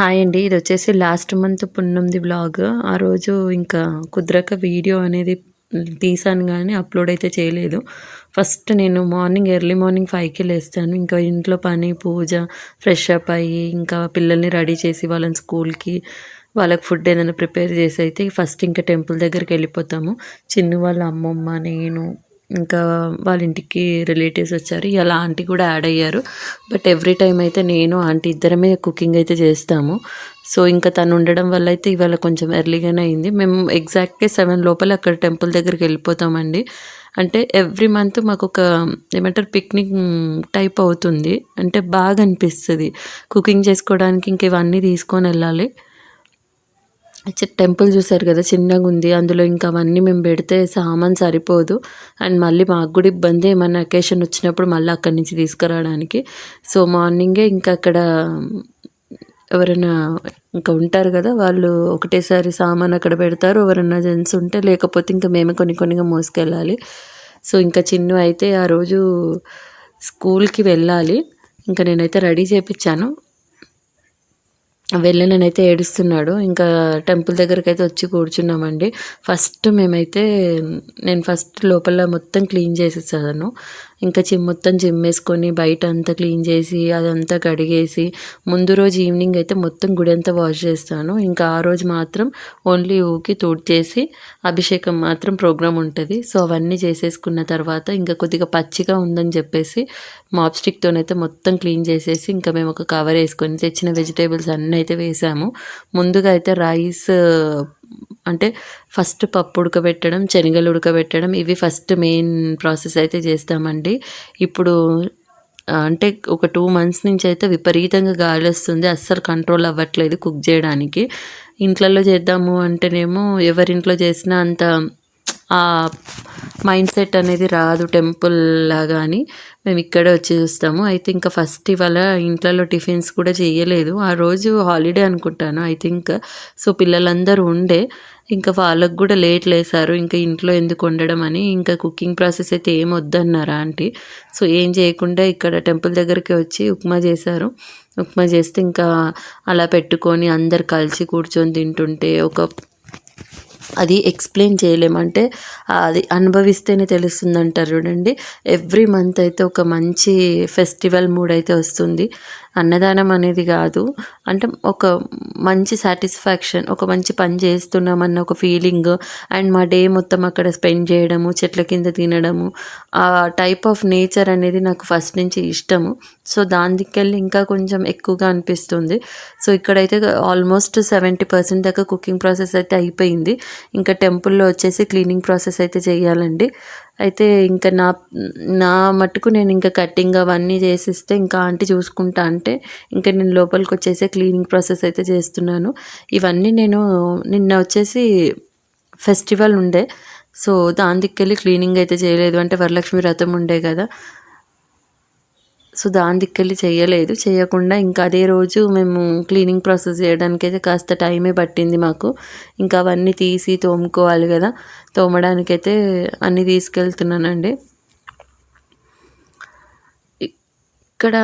Hi అండి. ఇది వచ్చేసి లాస్ట్ మంత్ పున్నంది బ్లాగ్ ఆ రోజు ఇంకా కుదరక వీడియో అనేది తీసాను కానీ అప్లోడ్ అయితే చేయలేదు. ఫస్ట్ నేను మార్నింగ్ ఎర్లీ మార్నింగ్ ఫైవ్కి లేస్తాను. ఇంకా ఇంట్లో పని పూజ ఫ్రెష్ అప్ అయ్యి ఇంకా పిల్లల్ని రెడీ చేసి వాళ్ళని స్కూల్కి వాళ్ళకి ఫుడ్ ఏదైనా ప్రిపేర్ చేసి అయితే ఫస్ట్ ఇంకా టెంపుల్ దగ్గరికి వెళ్ళిపోతాము. చిన్న వాళ్ళ అమ్మమ్మ నేను ఇంకా వాళ్ళ ఇంటికి రిలేటివ్స్ వచ్చారు. ఇలా ఆంటీ కూడా యాడ్ అయ్యారు. బట్ ఎవ్రీ టైం అయితే నేను ఆంటీ ఇద్దరమే కుకింగ్ అయితే చేస్తాము. సో ఇంకా తను ఉండడం వల్ల అయితే ఇవాళ కొంచెం ఎర్లీగానే అయింది. మేము ఎగ్జాక్ట్గా సెవెన్ లోపల అక్కడ టెంపుల్ దగ్గరికి వెళ్ళిపోతామండి. అంటే ఎవ్రీ మంత్ మాకు ఒక ఏమంటారు పిక్నిక్ టైప్ అవుతుంది. అంటే బాగా అనిపిస్తుంది. కుకింగ్ చేసుకోవడానికి ఇంక ఇవన్నీ తీసుకొని వెళ్ళాలి. టెంపుల్ చూసారు కదా చిన్నగా ఉంది అందులో ఇంకా అవన్నీ మేము పెడితే సామాన్ సరిపోదు. అండ్ మళ్ళీ మాకు కూడా ఇబ్బంది ఏమైనా అకేషన్ వచ్చినప్పుడు మళ్ళీ అక్కడి నుంచి తీసుకురావడానికి. సో మార్నింగే ఇంకా అక్కడ ఎవరైనా ఇంకా ఉంటారు కదా వాళ్ళు ఒకటేసారి సామాన్ అక్కడ పెడతారు ఎవరైనా జెంట్స్ ఉంటే లేకపోతే ఇంకా మేమే కొన్ని కొన్నిగా మోసుకెళ్ళాలి. సో ఇంకా చిన్ను అయితే ఆ రోజు స్కూల్కి వెళ్ళాలి. ఇంకా నేనైతే రెడీ చేయించాను వెళ్ళనైతే ఏడుస్తున్నాడు. ఇంకా టెంపుల్ దగ్గరికి అయితే వచ్చి కూర్చున్నామండి. ఫస్ట్ మేమైతే నేను ఫస్ట్ లోపల మొత్తం క్లీన్ చేసేసాను. ఇంకా చిమ్ మొత్తం వేసుకొని బయట అంతా క్లీన్ చేసి అదంతా కడిగేసి ముందు రోజు ఈవినింగ్ అయితే మొత్తం గుడి అంతా వాష్ చేస్తాను. ఇంకా ఆ రోజు మాత్రం ఓన్లీ ఊకి చేసి అభిషేకం మాత్రం ప్రోగ్రామ్ ఉంటుంది. సో అవన్నీ చేసేసుకున్న తర్వాత ఇంకా కొద్దిగా పచ్చిగా ఉందని చెప్పేసి మాప్ స్టిక్తోనైతే మొత్తం క్లీన్ చేసేసి ఇంకా మేము ఒక కవర్ వేసుకొని తెచ్చిన వెజిటేబుల్స్ అన్నీ అయితే వేసాము. ముందుగా అయితే రైస్ అంటే ఫస్ట్ పప్పు ఉడకబెట్టడం శనగలు ఉడకబెట్టడం ఇవి ఫస్ట్ మెయిన్ ప్రాసెస్ అయితే చేస్తామండి. ఇప్పుడు అంటే ఒక టూ మంత్స్ నుంచి అయితే విపరీతంగా గాలి వస్తుంది. అస్సలు కంట్రోల్ అవ్వట్లేదు కుక్ చేయడానికి. ఇంట్లలో చేద్దాము అంటేనేమో ఎవరింట్లో చేసినా అంత ఆ మైండ్ సెట్ అనేది రాదు టెంపుల్ లాగా అని మేము ఇక్కడే వచ్చి చూస్తాము. అయితే ఇంకా ఫస్ట్ ఇవాళ ఇంట్లో టిఫిన్స్ కూడా చేయలేదు. ఆ రోజు హాలిడే అనుకుంటాను ఐ థింక్. సో పిల్లలందరూ ఉండే. ఇంకా వాళ్ళకు కూడా లేట్ లేసారు. ఇంకా ఇంట్లో ఎందుకు ఉండడం అని ఇంకా కుకింగ్ ప్రాసెస్ అయితే ఏం వద్దన్నారా ఆంటీ? సో ఏం చేయకుండా ఇక్కడ టెంపుల్ దగ్గరికి వచ్చి ఉప్మా చేశారు. ఉప్మా చేస్తే ఇంకా అలా పెట్టుకొని అందరు కలిసి కూర్చొని తింటుంటే ఒక అది ఎక్స్ప్లెయిన్ చేయలేమంటే అది అనుభవిస్తేనే తెలుస్తుంది అంటారు చూడండి. ఎవ్రీ మంత్ అయితే ఒక మంచి ఫెస్టివల్ మూడ్ అయితే వస్తుంది. అన్నదానం అనేది కాదు. అంటే ఒక మంచి సాటిస్ఫాక్షన్ ఒక మంచి పని చేస్తున్నామన్న ఒక ఫీలింగ్ అండ్ మా డే మొత్తం అక్కడ స్పెండ్ చేయడము చెట్ల కింద తినడము ఆ టైప్ ఆఫ్ నేచర్ అనేది నాకు ఫస్ట్ నుంచి ఇష్టము. సో దానికెళ్ళి ఇంకా కొంచెం ఎక్కువగా అనిపిస్తుంది. సో ఇక్కడైతే ఆల్మోస్ట్ సెవెంటీ పర్సెంట్ దాకా కుకింగ్ ప్రాసెస్ అయితే అయిపోయింది. ఇంకా టెంపుల్లో వచ్చేసి క్లీనింగ్ ప్రాసెస్ అయితే చేయాలండి. అయితే ఇంకా నా నా మట్టుకు నేను ఇంకా కటింగ్ అవన్నీ చేసిస్తే ఇంకా ఆంటీ చూసుకుంటా అంటే ఇంకా నేను లోపలికి వచ్చేసి క్లీనింగ్ ప్రాసెస్ అయితే చేస్తున్నాను. ఇవన్నీ నేను నిన్న వచ్చేసి ఫెస్టివల్ ఉండే. సో దాని దిక్కెళ్ళి క్లీనింగ్ అయితే చేయలేదు. అంటే వరలక్ష్మి వ్రతం ఉండే కదా. సో దాని దిక్కెళ్ళి చేయలేదు. చేయకుండా ఇంకా అదే రోజు మేము క్లీనింగ్ ప్రాసెస్ చేయడానికి అయితే కాస్త టైమే పట్టింది మాకు. ఇంకా అవన్నీ తీసి తోముకోవాలి కదా. తోమడానికైతే అన్నీ తీసుకెళ్తున్నానండి. ఇక్కడ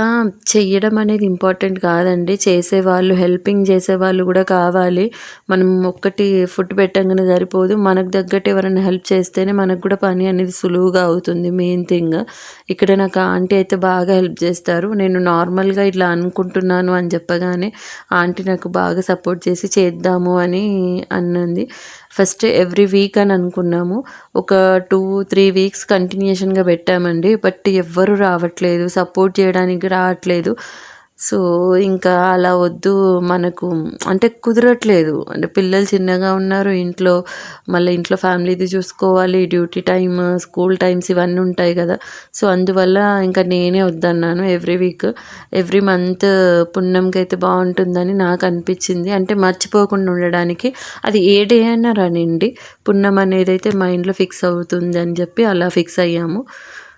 చెయ్యడం అనేది ఇంపార్టెంట్ కాదండి. చేసేవాళ్ళు హెల్పింగ్ చేసేవాళ్ళు కూడా కావాలి. మనం ఒక్కటి ఫుడ్ పెట్టంగానే సరిపోదు. మనకు తగ్గట్టు ఎవరైనా హెల్ప్ చేస్తేనే మనకు కూడా పని అనేది సులువుగా అవుతుంది మెయిన్ థింగ్. ఇక్కడ నాకు ఆంటీ అయితే బాగా హెల్ప్ చేస్తారు. నేను నార్మల్గా ఇట్లా అనుకుంటున్నాను అని చెప్పగానే ఆంటీ నాకు బాగా సపోర్ట్ చేసి చేద్దాము అని అన్నది. ఫస్ట్ ఎవ్రీ వీక్ అని అనుకున్నాము. ఒక టూ త్రీ వీక్స్ కంటిన్యూషన్గా పెట్టామండి. బట్ ఎవ్వరు రావట్లేదు. సపోర్ట్ చేయడానికి రావట్లేదు. సో ఇంకా అలా వద్దు మనకు అంటే కుదరట్లేదు. అంటే పిల్లలు చిన్నగా ఉన్నారు ఇంట్లో మళ్ళీ ఇంట్లో ఫ్యామిలీది చూసుకోవాలి డ్యూటీ టైం స్కూల్ టైమ్స్ ఇవన్నీ ఉంటాయి కదా. సో అందువల్ల ఇంకా నేనే వద్దన్నాను ఎవ్రీ వీక్. ఎవ్రీ మంత్ పుణ్యంకి అయితే బాగుంటుందని నాకు అనిపించింది. అంటే మర్చిపోకుండా ఉండడానికి అది ఏ డే అయినా రానివ్వండి. పుణ్యం అనేది అయితే మైండ్లో ఫిక్స్ అవుతుంది అని చెప్పి అలా ఫిక్స్ అయ్యాము.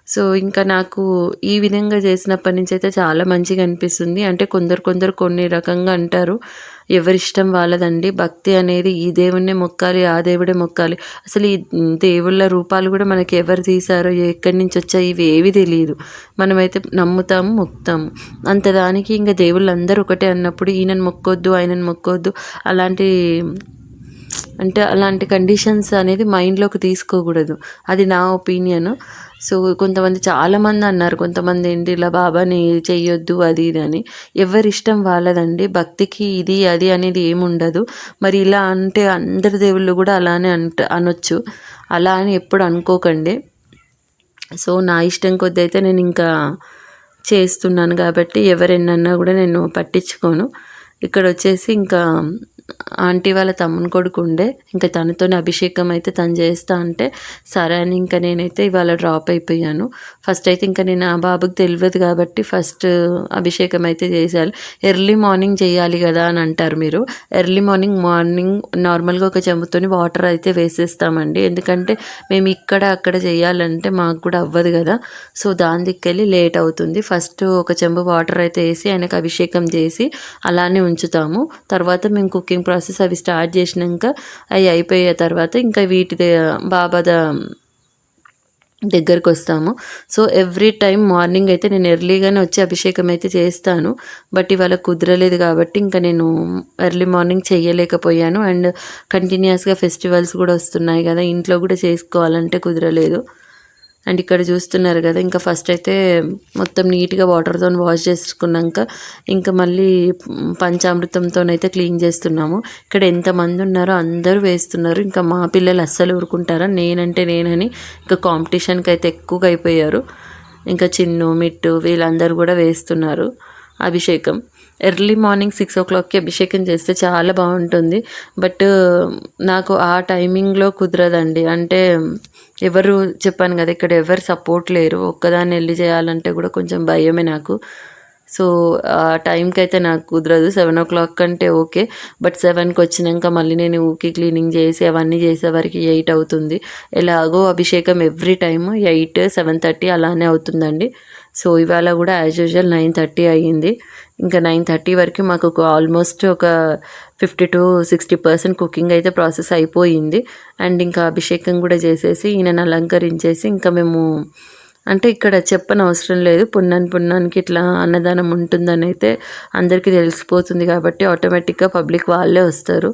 సో ఇంకా నాకు ఈ విధంగా చేసినప్పటి నుంచి అయితే చాలా మంచిగా అనిపిస్తుంది. అంటే కొందరు కొందరు కొన్ని రకంగా అంటారు ఎవరిష్టం వాళ్ళదండి? భక్తి అనేది ఈ దేవుణ్ణే మొక్కాలి ఆ దేవుడే మొక్కాలి. అసలు ఈ దేవుళ్ళ రూపాలు కూడా మనకి ఎవరు తీశారో ఎక్కడి నుంచి వచ్చాయి ఇవి ఏవి తెలియదు మనమైతే నమ్ముతాము మొక్తాము అంత దానికి ఇంకా దేవుళ్ళందరూ ఒకటే అన్నప్పుడు ఈయనను మొక్కొద్దు ఆయనను మొక్కొద్దు. అలాంటి అంటే అలాంటి కండిషన్స్ అనేది మైండ్లోకి తీసుకోకూడదు. అది నా ఒపీనియన్ సో కొంతమంది చాలామంది అన్నారు కొంతమంది ఏంటి ఇలా బాబాని చెయ్యొద్దు అది ఇది అని. ఎవరి ఇష్టం వాళ్ళదండి. భక్తికి ఇది అది అనేది ఏముండదు. మరి ఇలా అంటే అందరి దేవుళ్ళు కూడా అలానే అంట అనొచ్చు. అలా అని ఎప్పుడు అనుకోకండి. సో నా ఇష్టం కొద్ది అయితే నేను ఇంకా చేస్తున్నాను కాబట్టి ఎవరెన్నన్నా కూడా నేను పట్టించుకోను. ఇక్కడ వచ్చేసి ఇంకా ఆంటీ వాళ్ళ తమ్ముని కొడుకు ఉండే. ఇంకా తనతోనే అభిషేకం అయితే తను చేస్తా అంటే సరే అని ఇంకా నేనైతే ఇవాళ డ్రాప్ అయిపోయాను. ఫస్ట్ అయితే ఇంకా నేను ఆ బాబుకి తెలియదు కాబట్టి ఫస్ట్ అభిషేకం అయితే చేసేయాలి ఎర్లీ మార్నింగ్ చేయాలి కదా అని అంటారు మీరు. ఎర్లీ మార్నింగ్ మార్నింగ్ నార్మల్గా ఒక చెంబుతోని వాటర్ అయితే వేసేస్తామండి. ఎందుకంటే మేము ఇక్కడ అక్కడ చేయాలంటే మాకు కూడా అవ్వదు కదా. సో దాని దిక్కెళ్ళి లేట్ అవుతుంది. ఫస్ట్ ఒక చెంబు వాటర్ అయితే వేసి ఆయనకు అభిషేకం చేసి అలానే ఉంచుతాము. తర్వాత మేము కుకింగ్ కుకింగ్ ప్రాసెస్ అవి స్టార్ట్ చేసినాక అవి అయిపోయే తర్వాత ఇంకా వీటి బాబాద దగ్గరకు వస్తాము. సో ఎవ్రీ టైం మార్నింగ్ అయితే నేను ఎర్లీగానే వచ్చి అభిషేకం అయితే చేస్తాను. బట్ ఇవాళ కుదరలేదు కాబట్టి ఇంకా నేను ఎర్లీ మార్నింగ్ చేయలేకపోయాను. అండ్ కంటిన్యూస్గా ఫెస్టివల్స్ కూడా వస్తున్నాయి కదా ఇంట్లో కూడా చేసుకోవాలంటే కుదరలేదు. అండ్ ఇక్కడ చూస్తున్నారు కదా ఇంకా ఫస్ట్ అయితే మొత్తం నీట్గా వాటర్తో వాష్ చేసుకున్నాక ఇంకా మళ్ళీ పంచామృతంతో అయితే క్లీన్ చేస్తున్నాము. ఇక్కడ ఎంతమంది ఉన్నారో అందరూ వేస్తున్నారు. ఇంకా మా పిల్లలు అస్సలు ఊరుకుంటారా? నేనంటే నేనని ఇంకా కాంపిటీషన్కి అయితే ఎక్కువగా అయిపోయారు. ఇంకా చిన్ను మిట్టు వీళ్ళందరూ కూడా వేస్తున్నారు. అభిషేకం. ఎర్లీ మార్నింగ్ సిక్స్ ఓ క్లాక్కి అభిషేకం చేస్తే చాలా బాగుంటుంది. బట్ నాకు ఆ టైమింగ్లో కుదరదండి. అంటే ఎవరు చెప్పాను కదా ఇక్కడ ఎవరు సపోర్ట్ లేరు. ఒక్కదాన్ని వెళ్ళి చేయాలంటే కూడా కొంచెం భయమే నాకు. సో ఆ టైంకి అయితే నాకు కుదరదు. సెవెన్ ఓ క్లాక్ అంటే ఓకే. బట్ సెవెన్కి వచ్చినాక మళ్ళీ నేను ఊకి క్లీనింగ్ చేసి అవన్నీ చేసేవరకు ఎయిట్ అవుతుంది. ఎలాగో అభిషేకం every time eight seven thirty అలానే అవుతుందండి. సో ఇవాళ కూడా యాజ్ యూజువల్ నైన్ థర్టీ అయ్యింది. ఇంకా నైన్ థర్టీ వరకు మాకు ఆల్మోస్ట్ ఒక fifty to sixty percent cooking అయితే ప్రాసెస్ అయిపోయింది. అండ్ ఇంకా అభిషేకం కూడా చేసేసి ఈయనను అలంకరించేసి ఇంకా మేము అంటే ఇక్కడ చెప్పని అవసరం లేదు. పున్నాన్ పున్నానికి ఇట్లా అన్నదానం ఉంటుందని అయితే అందరికీ తెలిసిపోతుంది కాబట్టి ఆటోమేటిక్గా పబ్లిక్ వాళ్ళే వస్తారు.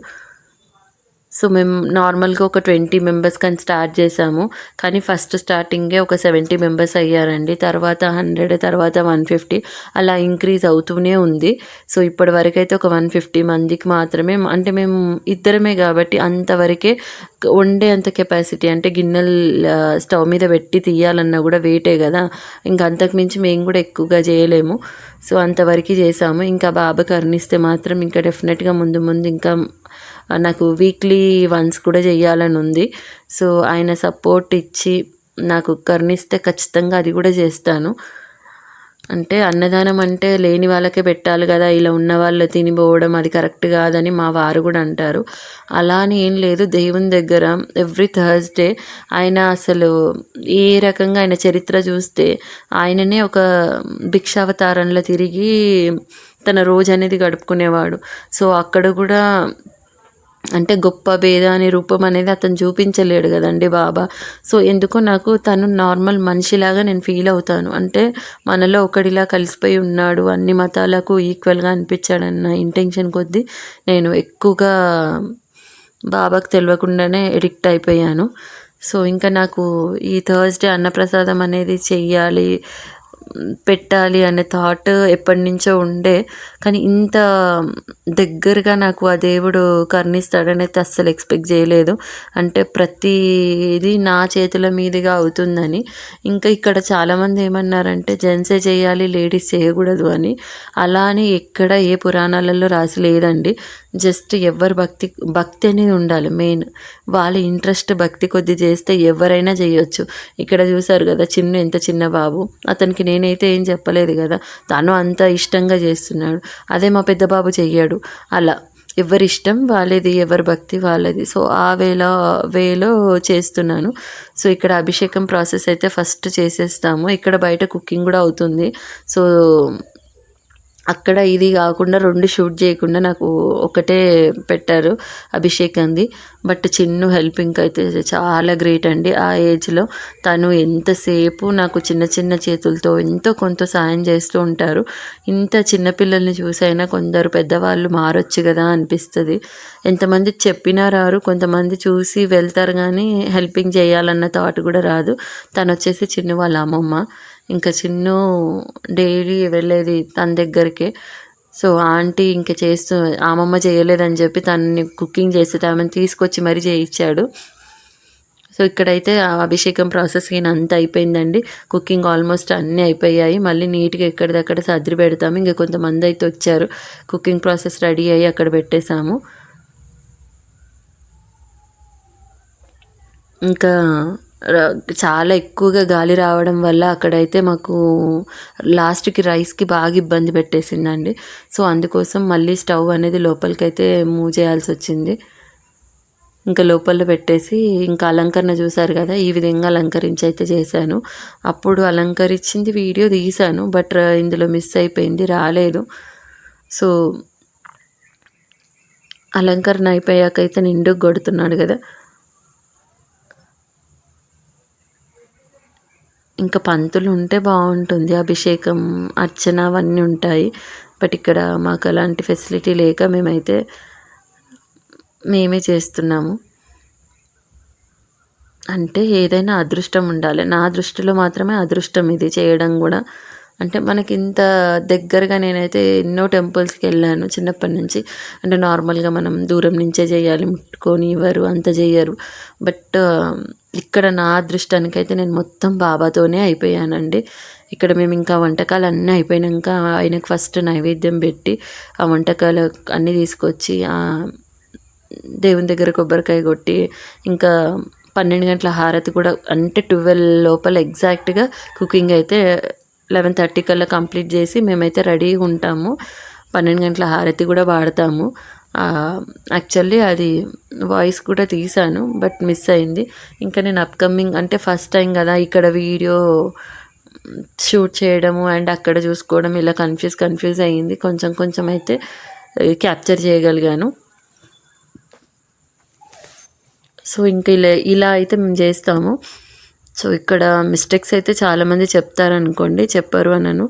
సో మేము నార్మల్గా ఒక ట్వంటీ మెంబర్స్ కానీ స్టార్ట్ చేసాము. కానీ ఫస్ట్ స్టార్టింగే ఒక సెవెంటీ మెంబర్స్ అయ్యారండి. తర్వాత హండ్రెడ్ తర్వాత వన్ ఫిఫ్టీ అలా ఇంక్రీజ్ అవుతూనే ఉంది. సో ఇప్పటి వరకు అయితే ఒక వన్ ఫిఫ్టీ మందికి మాత్రమే అంటే మేము ఇద్దరమే కాబట్టి అంతవరకే వండే అంత కెపాసిటీ అంటే గిన్నెలు స్టవ్ మీద పెట్టి తీయాలన్నా కూడా వెయిటే కదా. ఇంకా అంతకుమించి మేము కూడా ఎక్కువగా చేయలేము. సో అంతవరకు చేసాము. ఇంకా బాబా కర్ణిస్తే మాత్రం ఇంకా డెఫినెట్గా ముందు ముందు ఇంకా నాకు వీక్లీ వన్స్ కూడా చేయాలని ఉంది. సో ఆయన సపోర్ట్ ఇచ్చి నాకు కరుణిస్తే ఖచ్చితంగా అది కూడా చేస్తాను. అంటే అన్నదానం అంటే లేని వాళ్ళకే పెట్టాలి కదా ఇలా ఉన్న వాళ్ళు తినిపోవడం అది కరెక్ట్ కాదని మా వారు కూడా అంటారు. అలా అని ఏం లేదు దేవుని దగ్గర ఎవ్రీ థర్స్డే ఆయన అసలు ఏ రకంగా ఆయన చరిత్ర చూస్తే ఆయననే ఒక భిక్షావతారంలో తిరిగి తన రోజు అనేది గడుపుకునేవాడు. సో అక్కడ కూడా అంటే గొప్ప భేద అనే రూపం అనేది అతను చూపించలేడు కదండి బాబా. సో ఎందుకో నాకు తను నార్మల్ మనిషిలాగా నేను ఫీల్ అవుతాను. అంటే మనలో ఒకడిలా కలిసిపోయి ఉన్నాడు అన్ని మతాలకు ఈక్వల్గా అనిపించాడన్న ఇంటెన్షన్ కొద్దీ నేను ఎక్కువగా బాబాకు తెలియకుండానే ఎడిక్ట్ అయిపోయాను. సో ఇంకా నాకు ఈ థర్స్డే అన్నప్రసాదం అనేది చెయ్యాలి పెట్టాలి అనే థాట్ ఎప్పటి నుంచో ఉండే. కానీ ఇంత దగ్గరగా నాకు ఆ దేవుడు కర్ణిస్తాడనేది అస్సలు ఎక్స్పెక్ట్ చేయలేదు. అంటే ప్రతిది నా చేతుల మీదుగా అవుతుందని. ఇంకా ఇక్కడ చాలామంది ఏమన్నారంటే జెంట్సే చేయాలి లేడీస్ చేయకూడదు అని. అలా అని ఎక్కడ ఏ పురాణాలలో రాసి లేదండి. జస్ట్ ఎవరు భక్తి భక్తి అనేది ఉండాలి. మెయిన్ వాళ్ళ ఇంట్రెస్ట్ భక్తి కొద్ది చేస్తే ఎవరైనా చేయొచ్చు. ఇక్కడ చూసారు కదా చిన్న ఎంత చిన్న బాబు. అతనికి నేనైతే ఏం చెప్పలేదు కదా. తను అంత ఇష్టంగా చేస్తున్నాడు. అదే మా పెద్ద బాబు చెయ్యాడు. అలా ఎవరి ఇష్టం వాళ్ళది ఎవరి భక్తి వాళ్ళది. సో ఆ వేలో వేలో చేస్తున్నాను. సో ఇక్కడ అభిషేకం ప్రాసెస్ అయితే ఫస్ట్ చేసేస్తాము. ఇక్కడ బయట కుకింగ్ కూడా అవుతుంది. సో అక్కడ ఇది కాకుండా రెండు షూట్ చేయకుండా నాకు ఒకటే పెట్టారు అభిషేక్ అంది. బట్ చిన్ను హెల్పింగ్ అయితే చాలా గ్రేట్ అండి. ఆ ఏజ్లో తను ఎంతసేపు నాకు చిన్న చిన్న చేతులతో ఎంతో కొంత సాయం చేస్తూ ఉంటారు. ఇంత చిన్నపిల్లల్ని చూసైనా కొందరు పెద్దవాళ్ళు మారొచ్చు కదా అనిపిస్తుంది. ఎంతమంది చెప్పినా రారు కొంతమంది చూసి వెళ్తారు కానీ హెల్పింగ్ చేయాలన్న థాట్ కూడా రాదు. తను వచ్చేసి చిన్న వాళ్ళ అమ్మమ్మ. ఇంకా చిన్ను డైలీ వెళ్ళేది తన దగ్గరికే. సో ఆంటీ ఇంకా చేస్తూ ఆమమ్మ చేయలేదని చెప్పి తనని కుకింగ్ చేసి ఆమెను తీసుకొచ్చి మరీ చేయించాడు సో ఇక్కడైతే ఆ అభిషేకం ప్రాసెస్ అయిన అంత అయిపోయిందండి. కుకింగ్ ఆల్మోస్ట్ అన్నీ అయిపోయాయి. మళ్ళీ నీట్గా ఎక్కడిదక్కడ సర్ది పెడతాము. ఇంకా కొంతమంది అయితే వచ్చారు. కుకింగ్ ప్రాసెస్ రెడీ అయ్యి అక్కడ పెట్టేశాము. ఇంకా చాలా ఎక్కువగా గాలి రావడం వల్ల అక్కడైతే మాకు లాస్ట్కి రైస్కి బాగా ఇబ్బంది పెట్టేసిందండి. సో అందుకోసం మళ్ళీ స్టవ్ అనేది లోపలికైతే మూవ్ చేయాల్సి వచ్చింది. ఇంకా లోపల పెట్టేసి ఇంకా అలంకరణ చూసారు కదా ఈ విధంగా అలంకరించి అయితే చేశాను. అప్పుడు అలంకరించింది వీడియో తీశాను బట్ ఇందులో మిస్ అయిపోయింది రాలేదు. సో అలంకరణ అయిపోయాకైతే నిండుకు కొడుతున్నాడు కదా. ఇంకా పంతులు ఉంటే బాగుంటుంది. అభిషేకం అర్చన అవన్నీ ఉంటాయి. బట్ ఇక్కడ మాకు అలాంటి ఫెసిలిటీ లేక మేమైతే మేమే చేస్తున్నాము. అంటే ఏదైనా అదృష్టం ఉండాలి. నా దృష్టిలో మాత్రమే అదృష్టం ఇది. చేయడం కూడా అంటే మనకి ఇంత దగ్గరగా నేనైతే ఎన్నో టెంపుల్స్కి వెళ్ళాను చిన్నప్పటి నుంచి అంటే నార్మల్గా మనం దూరం నుంచే చేయాలి ముట్టుకొని ఇవ్వరు అంత చేయరు. బట్ ఇక్కడ నా అదృష్టానికి అయితే నేను మొత్తం బాబాతోనే అయిపోయానండి. ఇక్కడ మేము ఇంకా వంటకాలు అన్నీ అయిపోయినాక ఆయనకు ఫస్ట్ నైవేద్యం పెట్టి ఆ వంటకాలు అన్నీ తీసుకొచ్చి దేవుని దగ్గర కొబ్బరికాయ కొట్టి ఇంకా పన్నెండు గంటల హారతి కూడా అంటే ట్వెల్వ్ లోపల ఎగ్జాక్ట్గా కుకింగ్ అయితే లెవెన్ థర్టీ కల్లా కంప్లీట్ చేసి మేమైతే రెడీగా ఉంటాము. పన్నెండు గంటల హారతి కూడా వాడతాము. యాక్చువల్లీ అది వాయిస్ కూడా తీసాను బట్ మిస్ అయింది. ఇంకా నేను అప్కమింగ్ అంటే ఫస్ట్ టైం కదా ఇక్కడ వీడియో షూట్ చేయడము అండ్ అక్కడ చూసుకోవడం ఇలా కన్ఫ్యూజ్ కన్ఫ్యూజ్ అయ్యింది కొంచెం కొంచెం అయితే క్యాప్చర్ చేయగలిగాను. సో ఇంకా ఇలా ఇలా అయితే మేము చేస్తాము. సో ఇక్కడ మిస్టేక్స్ అయితే చాలామంది చెప్తారనుకోండి చెప్పరు అనను.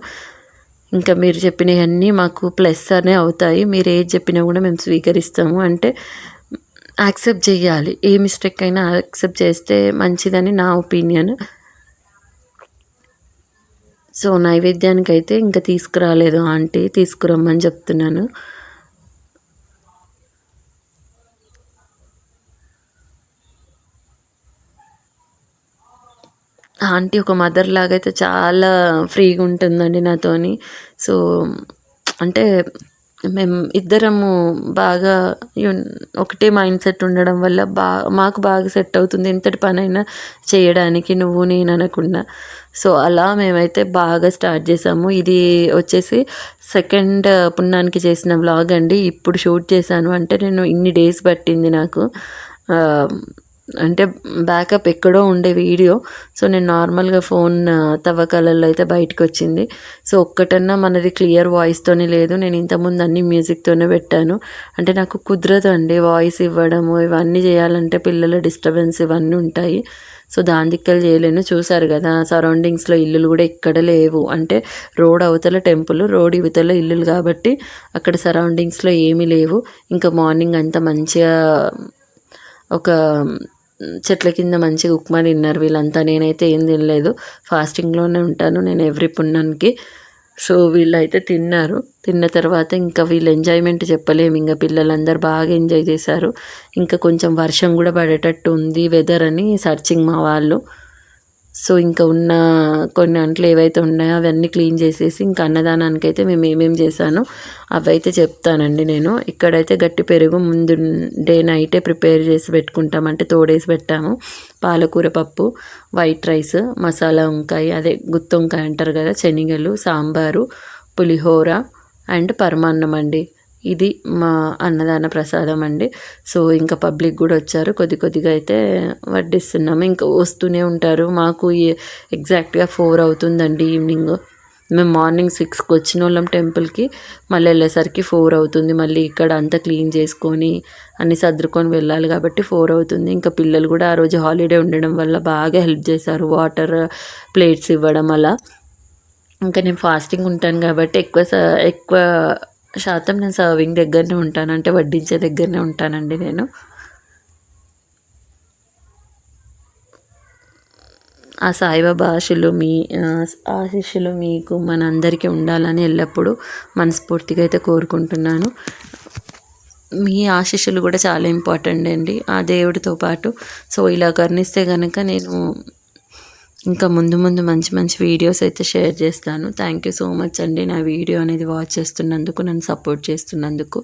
ఇంకా మీరు చెప్పినవన్నీ మాకు ప్లస్ అనే అవుతాయి. మీరు ఏది చెప్పినా కూడా మేము స్వీకరిస్తాము. అంటే యాక్సెప్ట్ చేయాలి. ఏ మిస్టేక్ అయినా యాక్సెప్ట్ చేస్తే మంచిదని నా ఒపీనియన్ సో నైవేద్యానికి అయితే ఇంకా తీసుకురాలేదు ఆంటీ తీసుకురమ్మని చెప్తున్నాను. ఆంటీ ఒక మదర్ లాగా అయితే చాలా ఫ్రీగా ఉంటుందండి నాతోని. సో అంటే మేము ఇద్దరము బాగా ఒకటే మైండ్ సెట్ ఉండడం వల్ల బా మాకు బాగా సెట్ అవుతుంది ఎంతటి పనైనా చేయడానికి నువ్వు నేను అనకుండా. సో అలా మేమైతే బాగా స్టార్ట్ చేసాము. ఇది వచ్చేసి సెకండ్ uh, పుణ్యానికి చేసిన వ్లాగ్ అండి. ఇప్పుడు షూట్ చేశాను. అంటే నేను ఇన్ని డేస్ పట్టింది నాకు. అంటే బ్యాకప్ ఎక్కడో ఉండే వీడియో సో నేను నార్మల్గా ఫోన్ తవ్వకాలలో అయితే బయటకు వచ్చింది. సో ఒక్కటన్నా మనది క్లియర్ వాయిస్తోనే లేదు. నేను ఇంతకుముందు అన్ని మ్యూజిక్తోనే పెట్టాను. అంటే నాకు కుదరదు అండి వాయిస్ ఇవ్వడము. ఇవన్నీ చేయాలంటే పిల్లల డిస్టర్బెన్స్ ఇవన్నీ ఉంటాయి. సో దాని దిక్కలు చేయలేను. చూసారు కదా సరౌండింగ్స్లో ఇల్లులు కూడా ఎక్కడ లేవు. అంటే రోడ్ అవతల టెంపుల్ రోడ్ ఇవతల ఇల్లులు కాబట్టి అక్కడ సరౌండింగ్స్లో ఏమీ లేవు. ఇంకా మార్నింగ్ అంతా మంచిగా ఒక చెట్ల కింద మంచిగా ఉప్మా తిన్నారు వీళ్ళంతా. నేనైతే ఏం తినలేదు. ఫాస్టింగ్లోనే ఉంటాను. నేను ఎవ్రీ పున్నానికి. సో వీళ్ళైతే తిన్నారు. తిన్న తర్వాత ఇంకా వీళ్ళు ఎంజాయ్మెంట్ చెప్పలేము. ఇంకా పిల్లలందరూ బాగా ఎంజాయ్ చేశారు. ఇంకా కొంచెం వర్షం కూడా పడేటట్టు ఉంది. వెదర్ అని సర్చింగ్ మా వాళ్ళు. సో ఇంకా ఉన్న కొన్ని అంట్లు ఏవైతే ఉన్నాయో అవన్నీ క్లీన్ చేసేసి ఇంకా అన్నదానానికి అయితే మేము ఏమేమి చేశానో అవైతే చెప్తానండి నేను. ఇక్కడైతే గట్టి పెరుగు ముందు డే నైటే ప్రిపేర్ చేసి పెట్టుకుంటాం. అంటే తోడేసి పెట్టాము. పాలకూర పప్పు వైట్ రైస్ మసాలా వంకాయ అదే గుత్తొంకాయ అంటారు కదా శనగలు సాంబారు పులిహోర అండ్ పరమాన్నం అండి. ఇది మా అన్నదాన ప్రసాదం అండి. సో ఇంకా పబ్లిక్ కూడా వచ్చారు. కొద్ది కొద్దిగా అయితే వడ్డిస్తున్నాము. ఇంకా వస్తూనే ఉంటారు. మాకు ఎగ్జాక్ట్గా ఫోర్ అవుతుందండి ఈవినింగ్. మేము మార్నింగ్ సిక్స్కి వచ్చిన వాళ్ళం టెంపుల్కి. మళ్ళీ వెళ్ళేసరికి ఫోర్ అవుతుంది. మళ్ళీ ఇక్కడ అంతా క్లీన్ చేసుకొని అన్ని సర్దుకొని వెళ్ళాలి కాబట్టి ఫోర్ అవుతుంది. ఇంకా పిల్లలు కూడా ఆ రోజు హాలిడే ఉండడం వల్ల బాగా హెల్ప్ చేశారు. వాటర్ ప్లేట్స్ ఇవ్వడం అలా. ఇంకా నేను ఫాస్టింగ్ ఉంటాను కాబట్టి ఎక్కువ ఎక్కువ శాతం నేను సర్వింగ్ దగ్గరనే ఉంటాను. అంటే వడ్డించే దగ్గరనే ఉంటానండి నేను. ఆ సాయిబాబా ఆశలు మీ ఆ, ఆశీస్సులు మీకు మనందరికీ ఉండాలని ఎల్లప్పుడూ మనస్ఫూర్తిగా అయితే కోరుకుంటున్నాను. మీ ఆశీస్సులు కూడా చాలా ఇంపార్టెంట్ అండి. ఆ దేవుడితో పాటు సో ఇలా కర్ణిస్తే కనుక నేను ఇంకా ముందు ముందు మంచి మంచి వీడియోస్ అయితే షేర్ చేస్తాను. థ్యాంక్ యూ సో మచ్ అండి నా వీడియో అనేది వాచ్ చేస్తున్నందుకు నన్ను సపోర్ట్ చేస్తున్నందుకు.